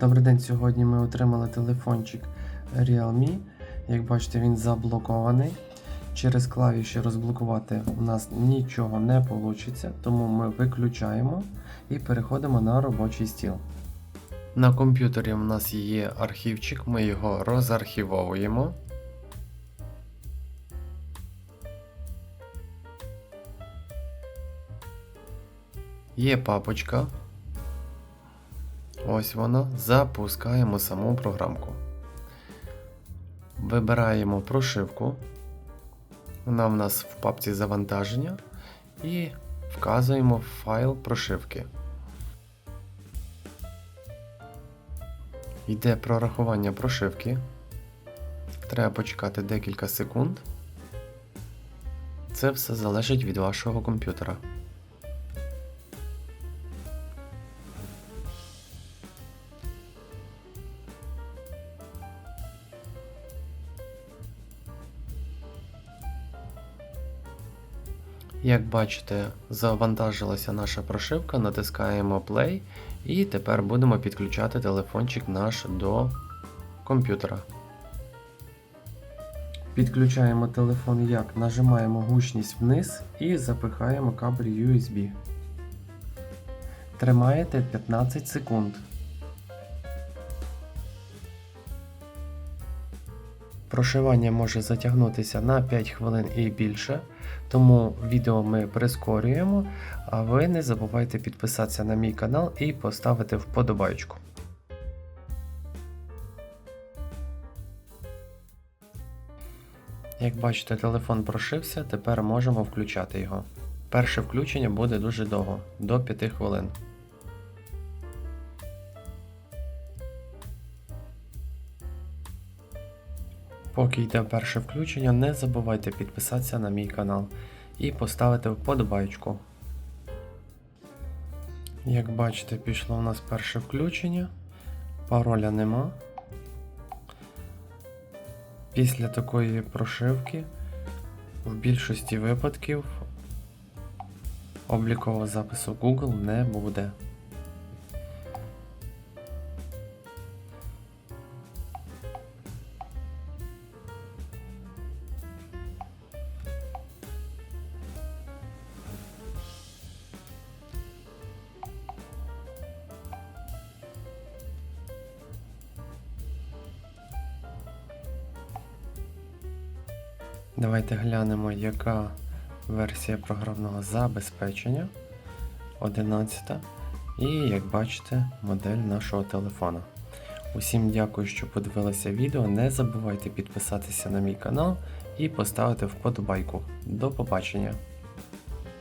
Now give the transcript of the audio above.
Добрий день, сьогодні ми отримали телефончик Realme. Як бачите, він заблокований. Через клавіші розблокувати у нас нічого не вийде, тому ми виключаємо і переходимо на робочий стіл. На комп'ютері у нас є архівчик, ми його розархівовуємо. Є папочка. Ось вона. Запускаємо саму програмку. Вибираємо прошивку. Вона в нас в папці завантаження. І вказуємо файл прошивки. Йде прорахування прошивки. Треба почекати декілька секунд. Це все залежить від вашого комп'ютера. Як бачите, завантажилася наша прошивка, натискаємо Play і тепер будемо підключати телефончик наш до комп'ютера. Підключаємо телефон як нажимаємо гучність вниз і запихаємо кабель USB. Тримаєте 15 секунд. Прошивання може затягнутися на 5 хвилин і більше, тому відео ми прискорюємо, а ви не забувайте підписатися на мій канал і поставити вподобайку. Як бачите, телефон прошився, тепер можемо включати його. Перше включення буде дуже довго, до 5 хвилин. Поки йде перше включення, не забувайте підписатися на мій канал і поставити вподобайку. Як бачите, пішло у нас перше включення, пароля нема. Після такої прошивки в більшості випадків облікового запису Google не буде. Давайте глянемо, яка версія програмного забезпечення 11. І, як бачите, модель нашого телефона. Усім дякую, що подивилися відео. Не забувайте підписатися на мій канал і поставити вподобайку. До побачення!